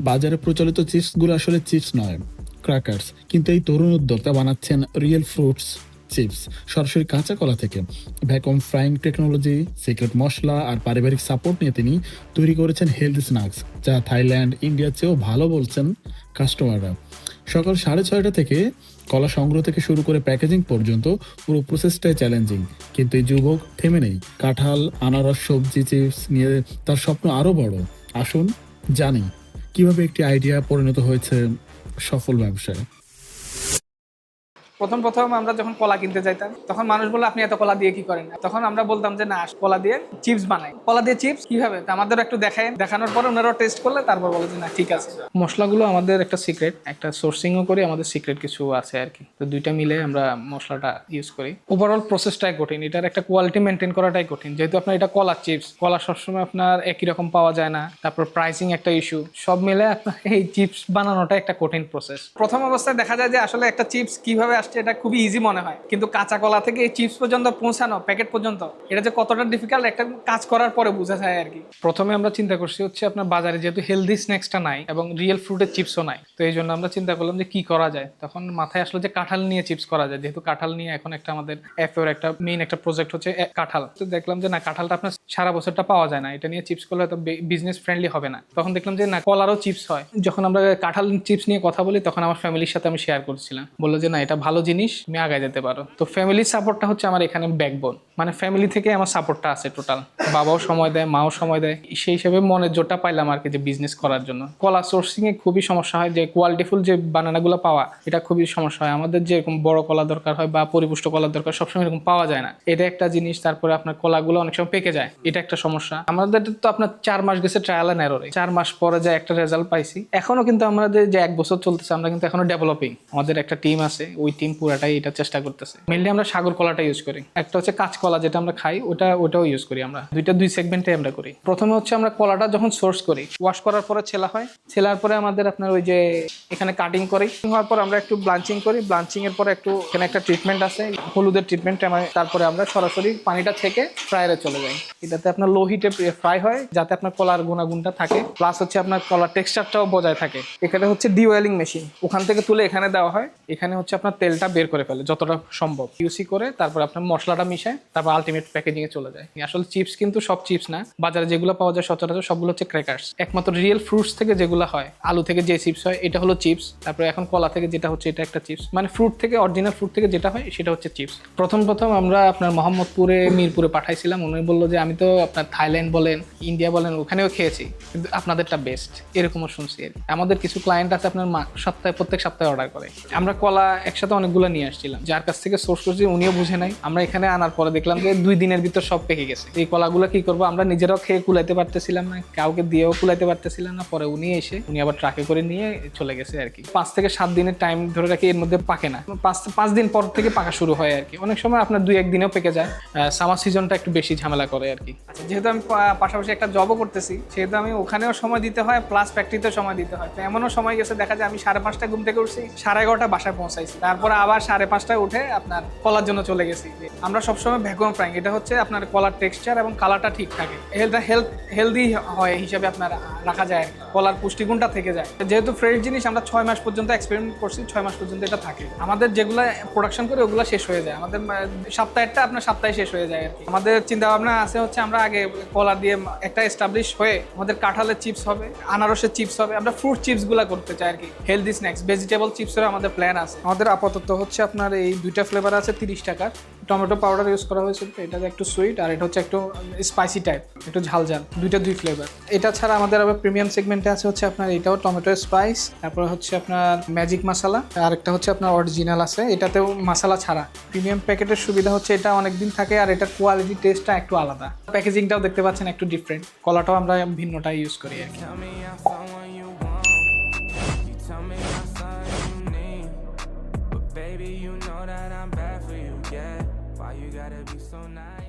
বাজারে প্রচলিত চিপসগুলো আসলে চিপস নয় ক্র্যাকার্স কিন্তু এই তরুণ উদ্যোক্তা বানাচ্ছেন রিয়েল ফ্রুটস চিপস সরাসরি কাঁচা কলা থেকে। ভ্যাকুম ফ্রাইং টেকনোলজি সিক্রেট মশলা আর পারিবারিক সাপোর্ট নিয়ে তিনি তৈরি করেছেন হেলদি স্ন্যাক্স যা থাইল্যান্ড ইন্ডিয়ার চেয়েও ভালো বলছেন কাস্টমাররা সকাল সাড়ে ছয়টা থেকে কলা সংগ্রহ থেকে শুরু করে প্যাকেজিং পর্যন্ত পুরো প্রসেসটাই চ্যালেঞ্জিং কিন্তু এই যুবক থেমে নেই। কাঁঠাল, আনারস, সবজি চিপস নিয়ে তার স্বপ্ন আরও বড়। আসুন জানি কীভাবে একটি আইডিয়া পরিণত হয়েছে সফল ব্যবসায়? প্রথম প্রথম আমরা যখন কলা কিনতে যাইতাম, তখন মানুষ বলল, আপনি এত কলা দিয়ে কি করেন? তখন আমরা বলতাম যে, না, কলা দিয়ে চিপস বানাই। কলা দিয়ে চিপস কীভাবে? আমাদের একটু দেখায়। দেখানোর পরে ওনারাও টেস্ট করলে, তারপর বলে যে, না, ঠিক আছে। মশলাগুলো আমাদের একটা সিক্রেট একটা সোর্সিংও করি, আমাদের সিক্রেট কিছু আছে আর কি। তো দুইটা মিলে আমরা মশলাটা ইউজ করি। ওভারঅল প্রসেসটাই কঠিন, এটার একটা কোয়ালিটি মেনটেন করাটাই কঠিন। যেহেতু আপনার এটা কলা চিপস কলা সবসময় আপনার একই রকম পাওয়া যায় না, তারপর প্রাইসিং একটা ইস্যু সব মিলে আপনার এই চিপস বানানোটা একটা কঠিন প্রসেস প্রথম অবস্থায় দেখা যায় যে, আসলে একটা চিপস কীভাবে আসছে এটা খুবই ইজি মনে হয়। কিন্তু কাঁচা কলা থেকে এই চিপস পর্যন্ত পৌঁছানো প্যাকেট পর্যন্ত, এটা যে কতটা ডিফিকাল্ট একটা কাজ করার পরে বোঝা যায় আর কি। প্রথমে আমরা চিন্তা করছি হচ্ছে আপনার বাজারে যেহেতু হেলদি স্ন্যাক্সটা নাই এবং রিয়েল ফ্রুটের চিপসও নাই, তো এই জন্য আমরা চিন্তা করলাম যে কি করা যায়? তখন মাথায় আসলো যে কাঁঠাল নিয়ে চিপস করা যায়। যেহেতু কাঁঠাল নিয়ে এখন একটা আমাদের অ্যাপের একটা মেইন একটা প্রজেক্ট হচ্ছে কাঁঠাল। তো দেখলাম যে না, কাঁঠালটা আপনার সারা বছরটা পাওয়া যায় না। এটা নিয়ে চিপস করলে হয়তো বিজনেস ফ্রেন্ডলি হবে না। তখন দেখলাম যে না, কলারও চিপস হয়। যখন আমরা কাঁঠাল চিপস নিয়ে কথা বলি, তখন আমার ফ্যামিলির সাথে আমি শেয়ার করছিলাম। বলল যে না, এটা ভালো জিনিস তুমি আগায় যেতে পারো। তো ফ্যামিলির সাপোর্টটা হচ্ছে আমার এখানে ব্যাকবোন মানে ফ্যামিলি থেকে আমার সাপোর্টটা আছে টোটাল বাবাও সময় দেয়, মাও সময় দেয়। সেই হিসেবে মনের জোরটা পাইলাম আর কি যে বিজনেস করার জন্য। কলা সোর্সিং এ খুবই সমস্যা হয়, যে কোয়ালিটিফুল যে বানানাগুলো পাওয়া, এটা খুবই সমস্যা হয়। আমাদের যেরকম বড় কলা দরকার হয় বা পরিপুষ্ট কলার দরকার, সবসময় এরকম পাওয়া যায় না। এটা একটা জিনিস, তারপরে আপনার কলাগুলো অনেক সময় পেকে যায়। এটা একটা সমস্যা। আমাদের তো আপনার চার মাস গেছে ট্রায়াল অ্যান্ড এররে চার মাস পরে যে একটা রেজাল্ট পাইছি, এখনও কিন্তু আমাদের যে এক বছর চলতেছে, আমরা কিন্তু এখনও ডেভেলপিং আমাদের একটা টিম আছে, ওই টিম পুরাটাই এটা চেষ্টা করতেছে। মেনলি আমরা সাগর কলাটা ইউজ করি। একটা হচ্ছে কাঁচকলা যেটা আমরা খাই, ওটা, ওটাও ইউজ করি আমরা। দুইটা, দুই সেগমেন্টে আমরা করি। প্রথমে হচ্ছে আমরা কলাটা যখন সোর্স করি ওয়াশ করার পরে ছেলা হয়। ছেলার পরে আমাদের আপনার ওই যে এখানে কাটিং করি। হওয়ার পর আমরা একটু ব্লাঞ্চিং করি। ব্লাঞ্চিং এর পরে একটু, এখানে একটা ট্রিটমেন্ট আছে। হলুদের ট্রিটমেন্ট তারপরে আমরা সরাসরি পানিটা থেকে ফ্রায়ারে চলে যাই। এটাতে আপনার লো হিটে ফ্রাই হয়, যাতে আপনার কলার গুণাগুণটা থাকে। প্লাস হচ্ছে আপনার কলার টেক্সচারটাও বজায় থাকে। এখানে হচ্ছে ডিওয়েলিং মেশিন ওখান থেকে তুলে এখানে দেওয়া হয়। এখানে হচ্ছে আপনার তেলটা বের করে ফেলে, যতটা সম্ভব। ইউসি করে তারপর আপনার মশলাটা মিশায়, তারপর আলটিমেট প্যাকেজিং এ চলে যায়। আসলে চিপস কিন্তু সব চিপস না। বাজারে যেগুলো পাওয়া যায় সচরাচর সবগুলো হচ্ছে ক্র্যাকার্স একমাত্র রিয়েল ফ্রুটস থেকে যেগুলো হয়, আলু থেকে যে চিপস হয়, এটা হলো চিপস তারপরে এখন কলা থেকে যেটা হচ্ছে, এটা একটা চিপস মানে ফ্রুট থেকে অরিজিনাল ফ্রুট থেকে যেটা হয়, সেটা হচ্ছে চিপস প্রথম প্রথম আমরা আপনার মোহাম্মদপুরে, মিরপুরে পাঠাইছিলাম। উনি বলল যে আমি তো আপনার থাইল্যান্ড বলেন, ইন্ডিয়া বলেন, ওখানেও খেয়েছি, কিন্তু আপনাদেরটা বেস্ট এরকমও শুনছি আর। আমাদের কিছু ক্লায়েন্ট আছে আপনার মা- সপ্তাহে, প্রত্যেক সপ্তাহে অর্ডার করে। আমরা কলা একসাথে অনেকগুলো নিয়ে আসছিলাম, যার কাছ থেকে সোর্স করছি, উনিও বুঝে নাই। আমরা এখানে আনার পরে দেখলাম যে দুই দিনের ভিতর সব পেকে গেছে। এই কলাগুলো কি করব? আমরা নিজেরাও খেয়ে কুলাইতে পারতেছিলাম না, কাউকে দিয়েও কুলাইতে পারতেছিলাম না। পরে উনি এসে, উনি আবার ট্রাকে করে নিয়ে চলে গেছে আর কি। পাঁচ থেকে সাত দিনের টাইম ধরে রাখি এর মধ্যে পাকে না। পাঁচ পাঁচ দিন পর থেকে পাকা শুরু হয় আর কি। অনেক সময় আপনার দুই একদিনেও পেকে যায়। সামার সিজনটা একটু বেশি ঝামেলা করে আর কি। আচ্ছা যেহেতু আমি পাশাপাশি একটা জবও করতেছি, সেহেতু আমি ওখানেও সময় দিতে হয় প্লাস ফ্যাক্টরিতেও সময় দিতে হয়। তো এমনও সময় গেছে, দেখা যায় আমি সাড়ে পাঁচটায় ঘুম থেকে উঠছি, সাড়ে এগারোটা বাসায় পৌঁছাইছি। তারপরে আবার সাড়ে পাঁচটায় উঠে আপনার কলার জন্য চলে গেছি। আমরা সবসময় ভ্যাকুয়াম ফ্রাইং এটা হচ্ছে আপনার কলার টেক্সচার এবং কালারটা ঠিক থাকে। হেলথ হেলথ হেলদি হয় হিসাবে আপনার রাখা যায় কলার পুষ্টিগুণটা থেকে যায়। যেহেতু ফ্রেশ জিনিস আমরা ছয় মাস পর্যন্ত এক্সপেরিমেন্ট করছি, ছয় মাস পর্যন্ত এটা থাকে। আমাদের যেগুলো প্রোডাকশন করে ওগুলো শেষ হয়ে যায়। আমাদের সপ্তাহেরটা আপনার সপ্তাহে শেষ হয়ে যায় আর কি। আমাদের চিন্তা ভাবনা আছে হচ্ছে আমরা আগে কলা দিয়ে একটা এস্টাবলিশ হয়ে আমাদের কাঁঠালের চিপস হবে, আনারসের চিপস হবে, আমরা ফ্রুট চিপসগুলা করতে চাই আর কি হেলদি স্ন্যাক্স ভেজিটেবল চিপসের আমাদের প্ল্যান আছে। আমাদের আপাতত হচ্ছে আপনার এই দুইটা ফ্লেভার আছে তিরিশ টাকার। টমেটো পাউডার ইউজ করা হয়েছে তো এটা একটু সুইট আর এটা হচ্ছে একটু স্পাইসি টাইপ একটু ঝাল ঝাল, দুইটা দুই ফ্লেভার এটা ছাড়া আমাদের আবার প্রিমিয়াম সেগমেন্টে আছে হচ্ছে আপনার এটাও টমেটো স্পাইস তারপরে হচ্ছে আপনার ম্যাজিক মশলা আর একটা হচ্ছে আপনার অরিজিনাল আছে, এটাতেও মশলা ছাড়া। প্রিমিয়াম প্যাকেটের সুবিধা হচ্ছে এটা অনেক দিন থাকে আর এটার কোয়ালিটি টেস্টটা একটু আলাদা। প্যাকেজিংটাও দেখতে পাচ্ছেন একটু ডিফারেন্ট কলাটাও আমরা ভিন্নটা ইউজ করি আর কি। Why you gotta be so nice?